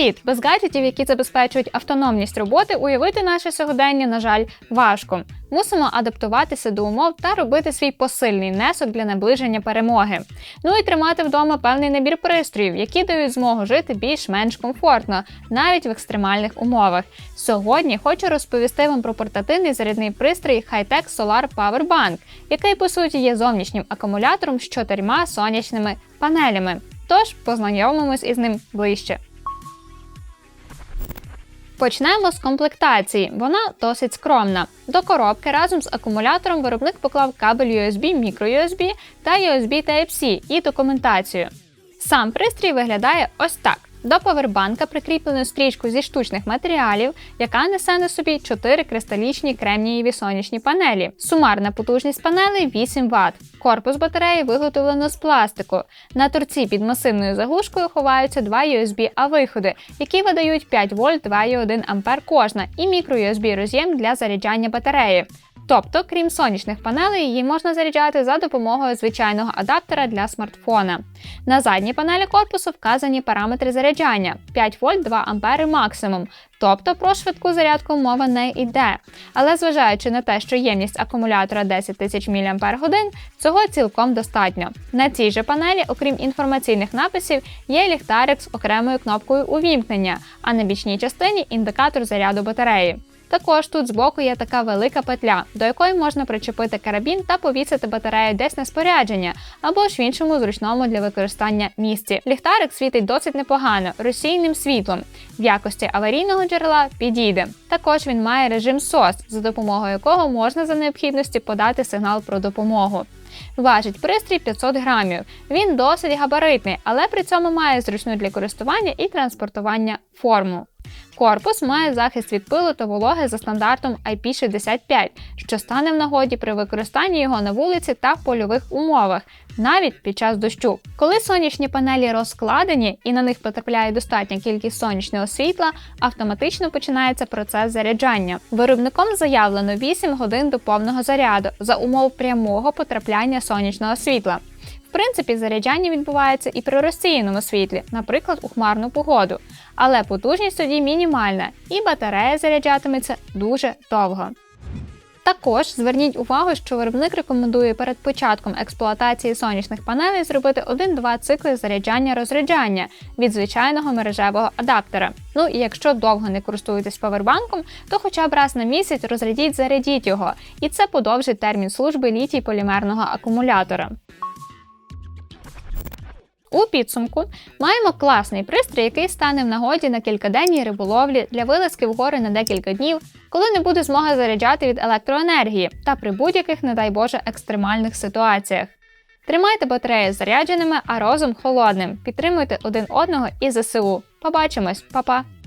Привіт! Без гаджетів, які забезпечують автономність роботи, уявити наше сьогодення, на жаль, важко. Мусимо адаптуватися до умов та робити свій посильний внесок для наближення перемоги. Ну і тримати вдома певний набір пристроїв, які дають змогу жити більш-менш комфортно, навіть в екстремальних умовах. Сьогодні хочу розповісти вам про портативний зарядний пристрій Hightech Solar Power Bank, який по суті є зовнішнім акумулятором з чотирма сонячними панелями. Тож познайомимось із ним ближче. Почнемо з комплектації. Вона досить скромна. До коробки разом з акумулятором виробник поклав кабель USB, microUSB та USB Type-C і документацію. Сам пристрій виглядає ось так. До повербанка прикріплено стрічку зі штучних матеріалів, яка несе на собі 4 кристалічні кремнієві сонячні панелі. Сумарна потужність панелей 8 Вт. Корпус батареї виготовлено з пластику. На торці під масивною заглушкою ховаються два USB-A виходи, які видають 5 вольт 2,1 А кожна, і мікро-USB роз'єм для заряджання батареї. Тобто, крім сонячних панелей, її можна заряджати за допомогою звичайного адаптера для смартфона. На задній панелі корпусу вказані параметри заряджання 5 вольт 2 ампери максимум. Тобто про швидку зарядку мова не йде. Але зважаючи на те, що ємність акумулятора 10 тисяч мАч, цього цілком достатньо. На цій же панелі, окрім інформаційних написів, є ліхтарик з окремою кнопкою увімкнення, а на бічній частині індикатор заряду батареї. Також тут збоку є така велика петля, до якої можна причепити карабін та повісити батарею десь на спорядження, або ж в іншому зручному для використання місці. Ліхтарик світить досить непогано, розсійним світлом. В якості аварійного джерела підійде. Також він має режим SOS, за допомогою якого можна за необхідності подати сигнал про допомогу. Важить пристрій 500 грамів. Він досить габаритний, але при цьому має зручну для користування і транспортування форму. Корпус має захист від пилу та вологи за стандартом IP65, що стане в нагоді при використанні його на вулиці та в польових умовах, навіть під час дощу. Коли сонячні панелі розкладені і на них потрапляє достатня кількість сонячного світла, автоматично починається процес заряджання. Виробником заявлено 8 годин до повного заряду за умов прямого потрапляння сонячного світла. В принципі, заряджання відбувається і при розсіяному світлі, наприклад, у хмарну погоду. Але потужність тоді мінімальна, і батарея заряджатиметься дуже довго. Також зверніть увагу, що виробник рекомендує перед початком експлуатації сонячних панелей зробити 1-2 цикли заряджання-розряджання від звичайного мережевого адаптера. Ну і якщо довго не користуєтесь павербанком, то хоча б раз на місяць розрядіть зарядіть його, і це подовжить термін служби літій полімерного акумулятора. У підсумку маємо класний пристрій, який стане в нагоді на кількаденній риболовлі для вилазки в гори на декілька днів, коли не буде змоги заряджати від електроенергії та при будь-яких, не дай Боже, екстремальних ситуаціях. Тримайте батареї зарядженими, а розум холодним. Підтримуйте один одного і ЗСУ. Побачимось, Па-па!